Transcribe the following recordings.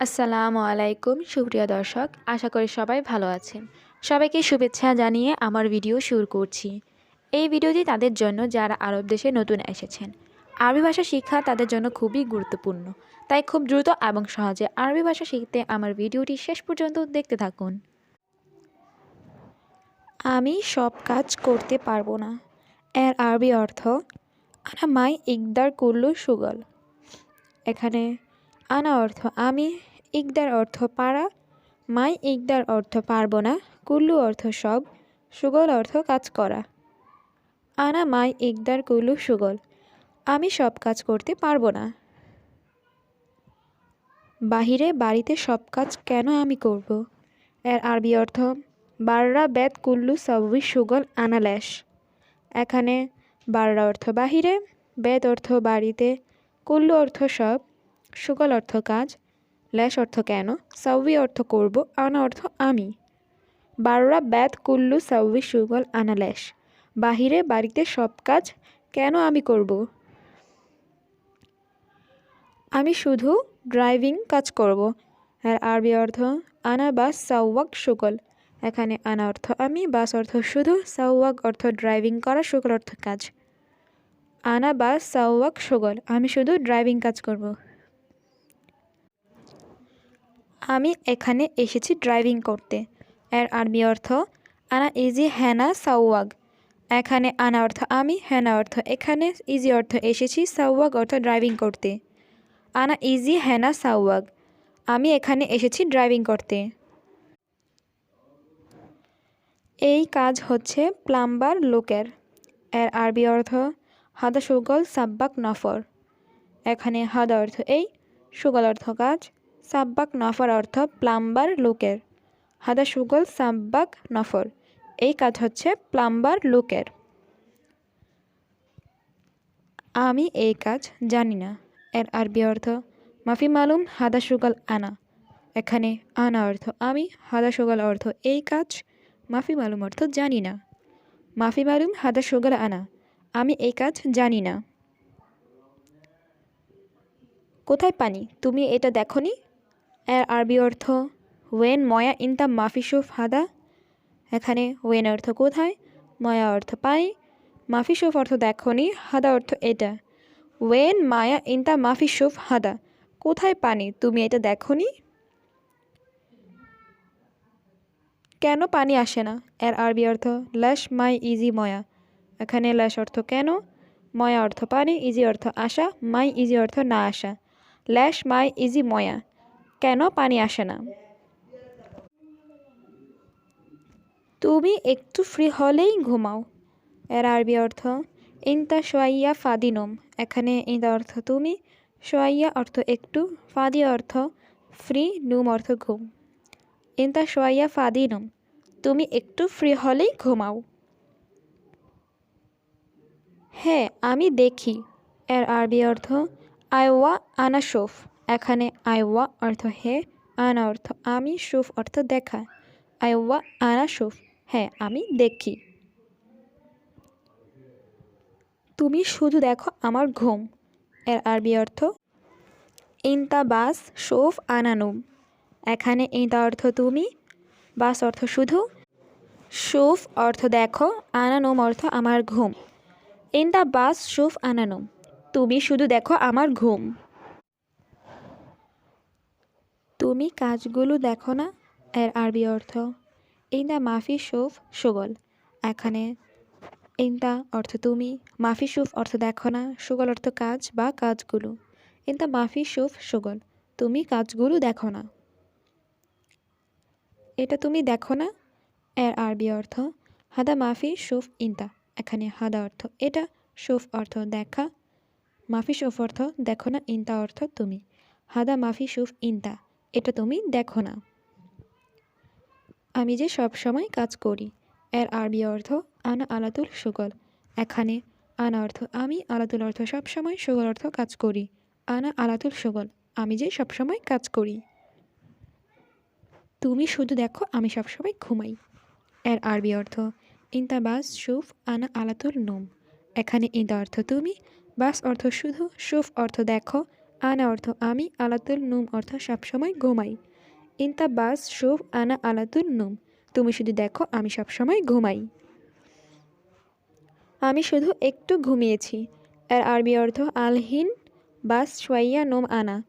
আসসালামু আলাইকুম, সুপ্রিয় দর্শক। আশা করি সবাই ভালো আছেন। সবাইকে শুভেচ্ছা জানিয়ে আমার ভিডিও শুরু করছি। এই ভিডিওটি তাদের জন্য যারা আরব দেশে নতুন এসেছেন। আরবি ভাষা শিক্ষা তাদের জন্য খুবই গুরুত্বপূর্ণ। তাই খুব দ্রুত এবং সহজে আরবি ভাষা শিখতে আমার ভিডিওটি শেষ পর্যন্ত দেখতে থাকুন। আমি সব কাজ করতে পারব না। এর আরবি অর্থ, আনা মাই ইকদার কুল্লু সুগল। এখানে আনা অর্থ, আমি ইকদার অর্থ পারা মাই ইকদার অর্থ পারব না, কুল্লু অর্থ সব, সুগল অর্থ কাজ করা। আনা মাই ইকদার, কুল্লু সুগল, আমি সব কাজ করতে পারব না। বাহিরে বাড়িতে সব কাজ কেন আমি করব? এর আরবি অর্থ, বাররা বেদ, কুল্লু সবই সুগল আনালেশ এখানে বাররা অর্থ বাহিরে, বেদ অর্থ বাড়িতে, কুল্লু অর্থ সব সুগল অর্থ কাজ, ল্যাশ অর্থ কেন সাউই অর্থ করব, আনা অর্থ আমি। বারোরা ব্যাত, কুল্লু সাউই সুগল, আনা, ল্যাশ। বাহিরে বাড়িতে সব কাজ কেন আমি করব? আমি শুধু ড্রাইভিং কাজ করব। আর আরবি অর্থ আনা, বাস সাউয়াক সুগল। এখানে আনা অর্থ আমি, বাস অর্থ শুধু সাউয়াক অর্থ ড্রাইভিং করা, সুগল অর্থ কাজ। আনা, বাস সাউয়াক সুগল। আমি শুধু ড্রাইভিং কাজ করব। আমি এখানে এসেছি ড্রাইভিং করতে। এর আরবি অর্থ, আনা ইজি হ্যানা সাউয়াগ এখানে আনা অর্থ, আমি হ্যানা অর্থ, এখানে ইজি অর্থ, এসেছি সাউয়াগ অর্থ, ড্রাইভিং করতে। আনা ইজি হ্যানা সাউয়াগ আমি এখানে এসেছি ড্রাইভিং করতে। এই কাজ হচ্ছে প্লাম্বার লোকের। এর আরবি অর্থ, হাদা সুগল সাব্বাক নফর। এখানে হাদা অর্থ, এই সুগল অর্থ কাজ। সাব্বাক নফর অর্থ প্লাম্বার লোকের। হাদা সুগল সাব্বাক নফর। এই কাজ হচ্ছে প্লাম্বার লোকের। আমি এই কাজ জানি না। এর আরবি অর্থ, মাফি মালুম হাদা সুগল আনা। এখানে আনা অর্থ, আমি হাদা সুগল অর্থ, এই কাজ মাফি মালুম অর্থ জানি না। মাফি মালুম হাদা সুগল আনা। আমি এই কাজ জানি না। কোথায় পানি? তুমি এটা দেখনি? এর আরবি অর্থ ওয়েন ময়া ইনতা মাফিসুফ হাদা? এখানে ওয়েন অর্থ কোথায়? ময়া অর্থ পাই। মাফিসুফ অর্থ দেখনি হাদা অর্থ এটা। ওয়েন মায়া ইনতা মাফিসুফ হাদা? কোথায় পানি? তুমি এটা দেখনি কেন পানি আসে না? এর আরবি অর্থ ল্যাশ মাই ইজি ময়া। এখানে ল্যাশ অর্থ কেন? ময়া অর্থ পানি ইজি অর্থ আসা মাই ইজি অর্থ না আসা। ল্যাশ মাই ইজি ময়া। কেন পানি আসে না? তুমি একটু ফ্রি হলেই ঘুমাও। এর আরবি অর্থ, ইনতা সোয়াইয়া ফাদিনম এখানে ইনতা অর্থ, তুমি সোয়াইয়া অর্থ একটু। ফাদি অর্থ, ফ্রি নুম অর্থ ঘুম। ইনতা সোয়াইয়া ফাদিনম তুমি একটু ফ্রি হলেই ঘুমাও। হ্যাঁ আমি দেখি। এর আরবি অর্থ আইওয়া আনা শোফ। এখানে আইওয়া অর্থ হে, আনা অর্থ আমি, সুফ অর্থ দেখা। আইওয়া, আনা, সুফ হ্যাঁ আমি, দেখি। তুমি শুধু দেখো আমার ঘুম। এর আরবি অর্থ ইনতা বাস শোফ আনানুম এখানে ইনতা অর্থ তুমি, বাস অর্থ শুধু, সুফ অর্থ দেখো আনানুম অর্থ আমার ঘুম। ইনতা বাস সুফ আনানুম তুমি শুধু দেখো আমার ঘুম। তুমি কাজগুলো দেখো না? এর আরবি অর্থ ইন ইন্দা মাফি সুফ সুগল। এখানে, ইন্দা অর্থ, তুমি। মাফি সুফ অর্থ, দেখো না। সুগল অর্থ, কাজ বা কাজগুলো। ইন ইন্দা মাফি সুফ সুগল। তুমি কাজগুলো দেখো না। এটা তুমি দেখো না? এর আরবি অর্থ, হাদা মাফি সুফ ইন্তা এখানে, হাদা অর্থ, এটা। সুফ অর্থ, দেখা। মাফি সুফ অর্থ, দেখো না। ইন্তা অর্থ, তুমি। হাদা মাফি সুফ ইন্তা এটা তুমি দেখো না। আমি যে সব সময় কাজ করি, এর আরবি অর্থ আনা আলাতুল সুগল। এখানে আনা অর্থ, আমি আলাতুল অর্থ সব সময় সুগল অর্থ কাজ করি। আনা আলাতুল সুগল, আমি যে সব সময় কাজ করি। তুমি শুধু দেখো, আমি সব সময় ঘুমাই। এর আরবি অর্থ, ইন্তা বাস সুফ আনা আলাতুল নোম। এখানে ইন্দা অর্থ তুমি, বাস অর্থ শুধু, সুফ অর্থ দেখো আনা অর্থ আমি আলাতুল নুম অর্থ সবসময় ঘুমাই। ইনতা বাস শুভ আনা আলাতুল নুম। তুমি শুধু দেখো আমি সবসময় ঘুমাই। আমি শুধু একটু ঘুমিয়েছি। এর আরবি অর্থ আলহিন বাস সোয়াইয়া নোম আনা।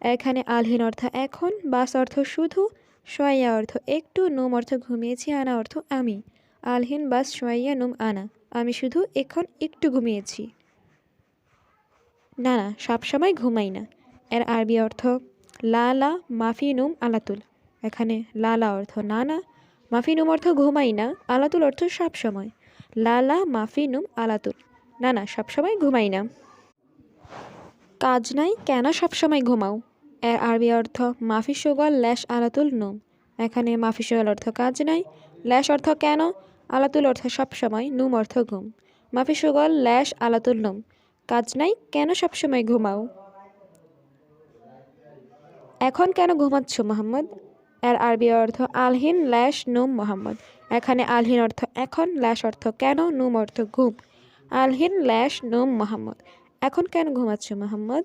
এখানে আলহিন অর্থ এখন, বাস অর্থ শুধু, সোয়াইয়া অর্থ একটু, নোম অর্থ ঘুমিয়েছি, আনা অর্থ আমি। আলহিন বাস সোয়াইয়া নোম আনা। আমি শুধু এখন একটু ঘুমিয়েছি। না না সবসময় ঘুমাই না। এর আরবি অর্থ লালা মাফি, নুম, আলাতুল। এখানে লালা অর্থ, না না। মাফিনুম অর্থ ঘুমাই না, আলাতুল অর্থ সবসময় লালা মাফি, নুম, আলাতুল। না না সবসময় ঘুমাই না। কাজ নাই, কেন সবসময় ঘুমাও? এর আরবি অর্থ, মাফি সুগল ল্যাশ, আলাতুল, নুম। এখানে মাফি সুগল অর্থ কাজ নাই। ল্যাশ অর্থ কেন? আলাতুল অর্থ সবসময় নুম অর্থ ঘুম। মাফি সুগল ল্যাশ, আলাতুল, নুম। কাজ নাই, কেন সবসময় ঘুমাও? এখন কেন ঘুমাচ্ছ, মোহাম্মদ? এর আরবি অর্থ আলহিন ল্যাশ নুম, মোহাম্মদ। এখানে আলহিন অর্থ এখন, ল্যাশ অর্থ কেন, নুম অর্থ ঘুম। আলহিন ল্যাশ নুম, মোহাম্মদ। এখন কেন ঘুমাচ্ছ, মোহাম্মদ?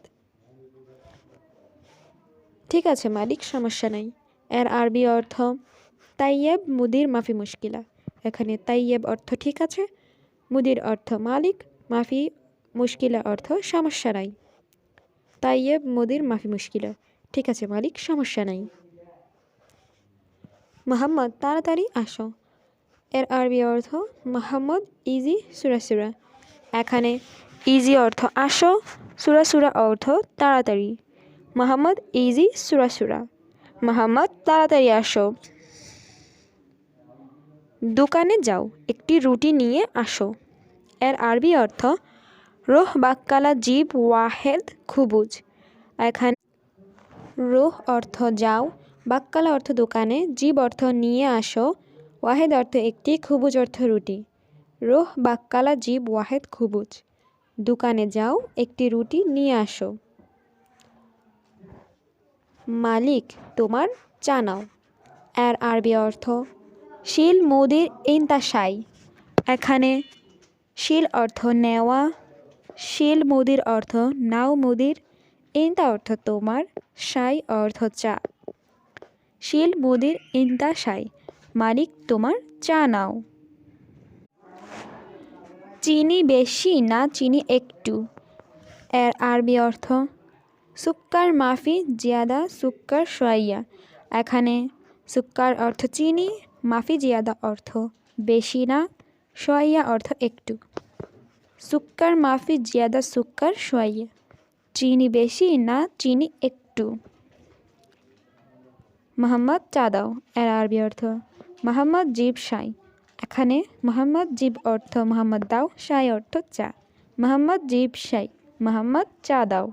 ঠিক আছে, মালিক, সমস্যা নাই। এর আরবি অর্থ তাইয়েব, মুদির মাফি মুশকিলা। এখানে তাইয়েব অর্থ ঠিক আছে, মুদির অর্থ মালিক, মাফি মুশকিলা অর্থ সমস্যা নাই। তাইয়েব মোদির মাফি মুশকিলা। ঠিক আছে, মালিক, সমস্যা নাই। মোহাম্মদ, তাড়াতাড়ি আসো। এর আরবি অর্থ, মোহাম্মদ ইজি সুরা সুরা। এখানে ইজি অর্থ, আসো। সুরা সুরা অর্থ, তাড়াতাড়ি। মোহাম্মদ ইজি সুরা সুরা। মোহাম্মদ, তাড়াতাড়ি আসো। দোকানে যাও, একটি রুটি নিয়ে আসো। এর আরবি অর্থ রোহ বাক্কালা জীব ওয়াহেদ খুবুজ। এখানে রোহ অর্থ যাও, বাক্কালা অর্থ দোকানে, জীব অর্থ নিয়ে আসো, ওয়াহেদ অর্থ একটি, খুবুজ অর্থ রুটি। রোহ বাক্কালা জীব ওয়াহেদ খুবুজ। দোকানে যাও, একটি রুটি নিয়ে আসো। মালিক, তোমার চা নাও। এর আরবি অর্থ, শিল মোদির ইন্তাশাই। এখানে শিল অর্থ নেওয়া শিল মুদির অর্থ নাও মুদির, ইন্তা অর্থ তোমার, সাই অর্থ চা। শিল মুদির, ইন্তা সাই, মালিক তোমার চা নাও। চিনি বেশি না চিনি একটু। এর আরবি অর্থ, সুক্কার মাফি জিয়াদা, সুক্কার সোয়াইয়া। এখানে সুক্কার অর্থ চিনি, মাফি জিয়াদা অর্থ বেশি না, সোয়াইয়া অর্থ একটু। সুক্কার মাফি জিয়াদা সুক্কার সোয়াইয়ে। চিনি বেশি না চিনি একটু। মোহাম্মদ চাদাও, এর আরবি অর্থ, মোহাম্মদ জিব সাই। এখানে মোহাম্মদ জিব অর্থ মোহাম্মদ দাও সাই অর্থ চা। মোহাম্মদ জিব সাই মোহাম্মদ চা দাও